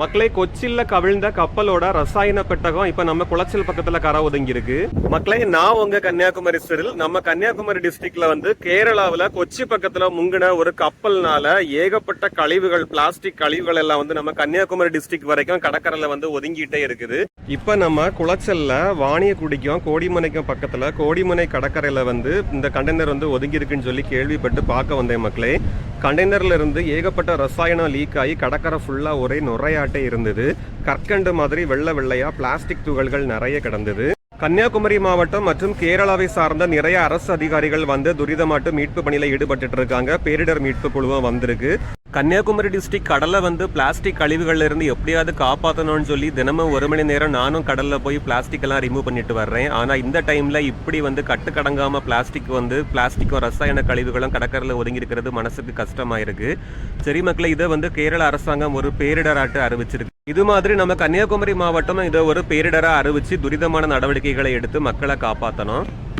மக்களே கொச்சில்ல கவிழ்ந்த கப்பலோட ரசாயன பெட்டகம் இப்ப நம்ம குளச்சல் பக்கத்துல கரை ஒதுங்கி இருக்கு மக்களே நான் உங்க கன்னியாகுமரி சிறில் நம்ம கன்னியாகுமரி டிஸ்ட்ரிக்ட்ல வந்து கேரளாவில் கொச்சி பக்கத்துல முங்கின ஒரு கப்பல்னால ஏகப்பட்ட கழிவுகள் பிளாஸ்டிக் கழிவுகள் எல்லாம் வந்து நம்ம கன்னியாகுமரி டிஸ்ட்ரிக்ட் வரைக்கும் கடற்கரையில வந்து ஒதுங்கிட்டே இருக்குது. இப்ப நம்ம குளச்சல்ல வாணியக்குடிக்கும் கோடிமனைக்கும் பக்கத்துல கோடிமனை கடற்கரையில வந்து இந்த கண்டெய்னர் வந்து ஒதுங்கி இருக்குன்னு சொல்லி கேள்விப்பட்டு பார்க்க வந்தேன் மக்களே. கண்டெய்னர்ல இருந்து ஏகப்பட்ட ரசாயனம் லீக் ஆகி கடற்கரை ஃபுல்லா ஒரே நுரையாட்டே இருந்தது. கற்கண்டு மாதிரி வெள்ளை வெள்ளையா பிளாஸ்டிக் துகள்கள் நிறைய கிடந்தது. கன்னியாகுமரி மாவட்டம் மற்றும் கேரளாவை சார்ந்த நிறைய அரசு அதிகாரிகள் வந்து துரிதமாட்டு மீட்பு பணியில ஈடுபட்டு இருக்காங்க. பேரிடர் மீட்பு குழுவும் வந்திருக்கு. கன்னியாகுமரி டிஸ்ட்ரிக் கடலை வந்து பிளாஸ்டிக் கழிவுகள்ல இருந்து எப்படியாவது காப்பாற்றணும்னு சொல்லி தினமும் ஒரு மணி நேரம் நானும் கடல்ல போய் பிளாஸ்டிக் எல்லாம் ரிமூவ் பண்ணிட்டு வர்றேன். ஆனா இந்த டைம்ல இப்படி வந்து கட்டுக்கடங்காம பிளாஸ்டிக் வந்து பிளாஸ்டிக்கும் ரசாயன கழிவுகளும் கடற்கரையில் ஒதுங்கி இருக்கிறது மனசுக்கு கஷ்டமாக இருக்குது சரி மக்களை இதை வந்து கேரள அரசாங்கம் ஒரு பேரிடராட்டு அறிவிச்சிருக்கு. இது மாதிரி நம்ம கன்னியாகுமரி மாவட்டம் இதை ஒரு பேரிடரா அறிவிச்சு துரிதமான நடவடிக்கைகளை எடுத்து மக்களை காப்பாற்றணும்